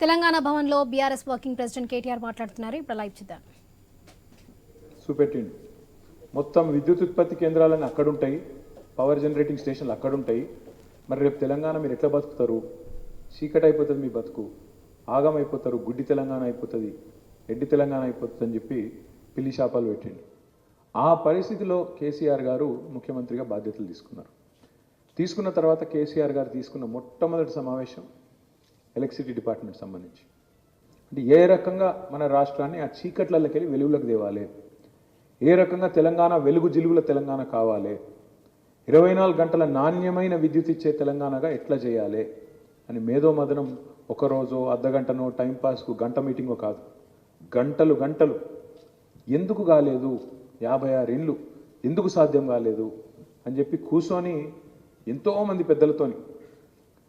తెలంగాణ భవన్లో BRS working president KTR మాట్లాడుతున్నారు. ఇప్పుడు లైవ్ చూద్దాం. చూపెట్టిండు. మొత్తం విద్యుత్ ఉత్పత్తి కేంద్రాలన్నీ అక్కడ ఉంటాయి పవర్ జనరేటింగ్ స్టేషన్లు అక్కడ ఉంటాయి మరి రేపు తెలంగాణ మీరు ఎట్లా బతుకుతారు? చీకటి అయిపోతుంది మీ బతుకు. ఆగం అయిపోతారు. గుడ్డి తెలంగాణ అయిపోతుంది. ఎడ్డి తెలంగాణ అయిపోతుంది అని చెప్పి పిల్లి శాపాలు పెట్టిండు. ఆ పరిస్థితిలో కేసీఆర్ గారు ముఖ్యమంత్రిగా బాధ్యతలు తీసుకున్నారు. తీసుకున్న తర్వాత కేసీఆర్ గారు తీసుకున్న మొట్టమొదటి సమావేశం ఎలక్ట్రిసిటీ డిపార్ట్మెంట్ సంబంధించి. అంటే ఏ రకంగా మన రాష్ట్రాన్ని ఆ చీకట్లకి వెళ్ళి వెలుగులకు తేవాలి? ఏ రకంగా తెలంగాణ వెలుగు జిలుగుల తెలంగాణ కావాలి? ఇరవై నాలుగు గంటల నాణ్యమైన విద్యుత్ ఇచ్చే తెలంగాణగా ఎట్లా చేయాలి? అని మేధో మదనం ఒకరోజు అర్ధగంటనో టైంపాస్కు గంట మీటింగో కాదు. గంటలు గంటలు. ఎందుకు కాలేదు? యాభై ఆరు ఇండ్లు. ఎందుకు సాధ్యం కాలేదు? అని చెప్పి కూర్చొని ఎంతోమంది పెద్దలతోని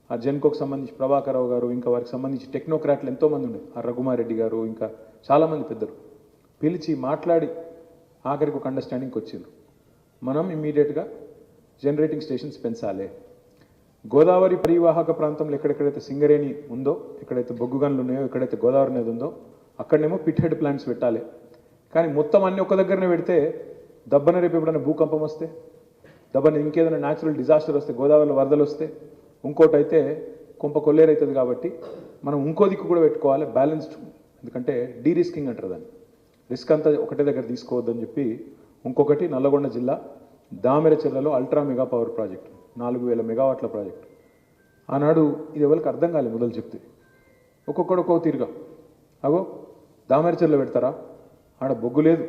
ఆ జెన్కోకు సంబంధించి ప్రభాకరరావు గారు ఇంకా వారికి సంబంధించి టెక్నోక్రాట్లు ఎంతోమంది ఉండే. ఆ రఘుమారెడ్డి గారు ఇంకా చాలామంది పెద్దలు. పిలిచి మాట్లాడి ఆఖరికి ఒక అండర్స్టాండింగ్కి వచ్చిండ్రు. మనం ఇమ్మీడియట్గా జనరేటింగ్ స్టేషన్స్ పెంచాలి. గోదావరి పరివాహక ప్రాంతంలో ఎక్కడెక్కడైతే సింగరేణి ఉందో ఎక్కడైతే బొగ్గు గనులు ఉన్నాయో ఎక్కడైతే గోదావరి నది ఉందో అక్కడనేమో పిట్ హెడ్ ప్లాంట్స్ పెట్టాలి. కానీ మొత్తం అన్ని ఒక దగ్గరనే పెడితే దబ్బన రేపు ఎప్పుడైనా భూకంపం వస్తే దబ్బన ఇంకేదైనా న్యాచురల్ డిజాస్టర్ వస్తే గోదావరిలో వరదలు వస్తే ఇంకోటి అయితే కొంప కొల్లేరైతుంది కాబట్టి మనం ఇంకో దిక్కు కూడా పెట్టుకోవాలి బ్యాలెన్స్డ్ ఎందుకంటే డీ రిస్కింగ్ అంటారు దాన్ని. రిస్క్ అంతా ఒకటే దగ్గర తీసుకోవద్దని చెప్పి ఇంకొకటి నల్లగొండ జిల్లా దామెరచెర్లలో అల్ట్రా మెగా పవర్ ప్రాజెక్ట్ నాలుగు వేల మెగావాట్ల ప్రాజెక్ట్ ఆనాడు ఇది ఎవరికి అర్థం కాలేదు మొదలు చెప్తే. ఒక్కొక్కడు ఒక్కొక్క తీరుగా. అగో దామెరచెర్లో పెడతారా? ఆడ బొగ్గు లేదు.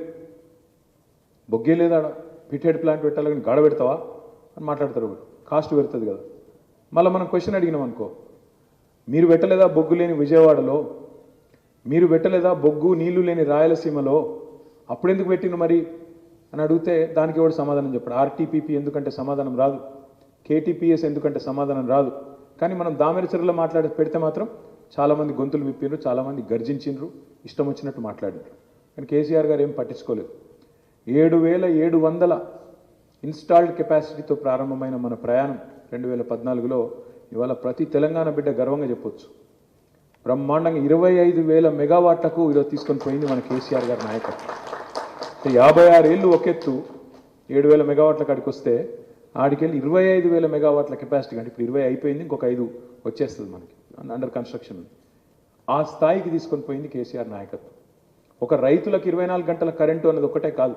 బొగ్గే లేదు ఆడ. పిటెడ్ ప్లాంట్ పెట్టాలి కానీ గాడ పెడతావా? అని మాట్లాడతారు కాస్ట్ పెడుతుంది కదా. మళ్ళీ మనం క్వశ్చన్ అడిగినాం అనుకో. మీరు పెట్టలేదా బొగ్గు లేని విజయవాడలో? మీరు పెట్టలేదా బొగ్గు నీళ్ళు లేని రాయలసీమలో? అప్పుడెందుకు పెట్టిన మరి? అని అడిగితే దానికి ఎవడు సమాధానం చెప్పాడు. ఆర్టీపీపీ ఎందుకంటే సమాధానం రాదు. కేటీపీఎస్ ఎందుకంటే సమాధానం రాదు. కానీ మనం దామెరచర్లో మాట్లాడి పెడితే మాత్రం చాలామంది గొంతులు విప్పిండ్రు చాలామంది గర్జించిండ్రు ఇష్టం వచ్చినట్టు మాట్లాడిండ్రు. కానీ కేసీఆర్ గారు ఏం పట్టించుకోలేదు. ఏడు వేల ఏడు వందల ఇన్స్టాల్డ్ కెపాసిటీతో ప్రారంభమైన మన ప్రయాణం రెండు వేల పద్నాలుగులో ఇవాళ ప్రతి తెలంగాణ బిడ్డ గర్వంగా చెప్పొచ్చు. బ్రహ్మాండంగా ఇరవై ఐదు వేల మెగావాట్లకు ఈరోజు తీసుకొని పోయింది మన కేసీఆర్ గారి నాయకత్వం. యాభై ఆరు ఏళ్ళు ఒకెత్తు ఏడు వేల మెగావాట్ల కాడికి వస్తే ఆడికెళ్ళి ఇరవై ఐదు వేల మెగావాట్ల కెపాసిటీ అంటే ఇప్పుడు ఇరవై అయిపోయింది ఇంకొక ఐదు వచ్చేస్తుంది మనకి అండర్ కన్స్ట్రక్షన్ ఆ స్థాయికి తీసుకొని పోయింది కేసీఆర్ నాయకత్వం. ఒక రైతులకు ఇరవై నాలుగు గంటల కరెంటు అన్నది ఒకటే కాదు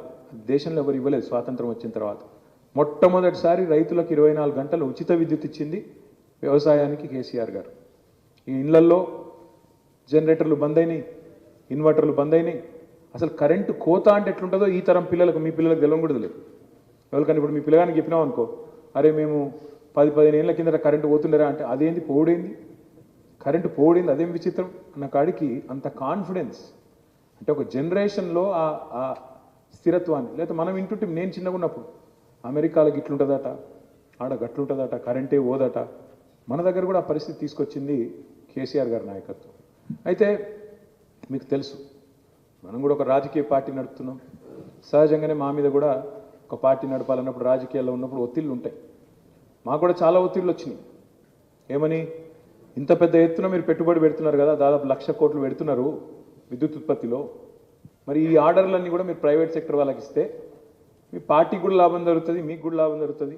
దేశంలో ఎవరు ఇవ్వలేదు స్వాతంత్రం వచ్చిన తర్వాత. మొట్టమొదటిసారి రైతులకు ఇరవై నాలుగు గంటలు ఉచిత విద్యుత్ ఇచ్చింది వ్యవసాయానికి కేసీఆర్ గారు. ఈ ఇళ్ళల్లో జనరేటర్లు బంద్ అయినాయి ఇన్వర్టర్లు బంద్ అయినాయి. అసలు కరెంటు కోత అంటే ఎట్లుంటుందో ఈ తరం పిల్లలకు మీ పిల్లలకు తెలియడం కూడా తెలియదు ఎవరికైనా ఇప్పుడు మీ పిల్లగానికి చెప్పినాం అనుకో అరే మేము పది పదిహేను ఏళ్ళ కింద కరెంటు పోతుండరా అంటే అదేంది? పోడేంది? కరెంటు పోడింది? అదేం విచిత్రం? అన్న కాడికి అంత కాన్ఫిడెన్స్ అంటే ఒక జనరేషన్లో ఆ స్థిరత్వాన్ని లేకపోతే మనం వింటుంటే నేను చిన్నగా ఉన్నప్పుడు అమెరికాలో గిట్లుంటుందట ఆడ గట్లుంటుందట కరెంటే ఓదట మన దగ్గర కూడా ఆ పరిస్థితి తీసుకొచ్చింది కేసీఆర్ గారి నాయకత్వం. అయితే మీకు తెలుసు మనం కూడా ఒక రాజకీయ పార్టీ నడుపుతున్నాం. సహజంగానే మా మీద కూడా ఒక పార్టీ నడపాలన్నప్పుడు రాజకీయాల్లో ఉన్నప్పుడు ఒత్తిళ్ళు ఉంటాయి. మాకు కూడా చాలా ఒత్తిళ్ళు వచ్చినాయి. ఏమని? ఇంత పెద్ద ఎత్తున మీరు పెట్టుబడి పెడుతున్నారు కదా దాదాపు లక్ష కోట్లు పెడుతున్నారు విద్యుత్ ఉత్పత్తిలో. మరి ఈ ఆర్డర్లన్నీ కూడా మీరు ప్రైవేట్ సెక్టర్ వాళ్ళకి ఇస్తే మీ పార్టీకి కూడా లాభం జరుగుతుంది మీకు కూడా లాభం జరుగుతుంది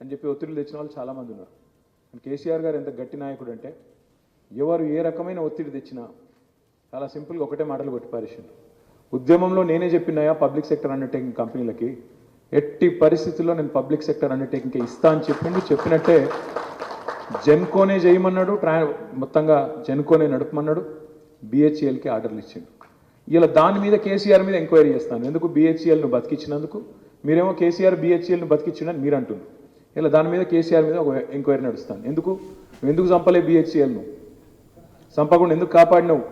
అని చెప్పి ఒత్తిడి తెచ్చిన వాళ్ళు చాలామంది ఉన్నారు. కేసీఆర్ గారు ఎంత గట్టి నాయకుడు అంటే ఎవరు ఏ రకమైన ఒత్తిడి తెచ్చినా చాలా సింపుల్గా ఒకటే మాటలు కొట్టి పారేసిండు ఉద్యమంలో నేనే చెప్పినాయా పబ్లిక్ సెక్టర్ అండర్టేకింగ్ కంపెనీలకి ఎట్టి పరిస్థితుల్లో నేను పబ్లిక్ సెక్టర్ అండర్టేకింగ్కి ఇస్తా అని చెప్పిండు. చెప్పినట్టే జెన్కోనే చేయమన్నాడు ట్రా మొత్తంగా జెన్కోనే నడపమన్నాడు బిహెచ్ఎల్కి ఆర్డర్లు ఇచ్చిండు. ఇలా దాని మీద కేసీఆర్ మీద ఎంక్వైరీ చేస్తాను. ఎందుకు? బిహెచ్ఎల్ను బతికించినందుకు మీరేమో కేసీఆర్ బిహెచ్ఎల్ను బతికించిండని మీరు అంటున్నారు ఇలా దాని మీద కేసీఆర్ మీద ఒక ఎంక్వైరీ నడుస్తాను ఎందుకు? ఎందుకు చంపలే బిహెచ్ఎల్ను చంపకుండా ఎందుకు కాపాడినావు?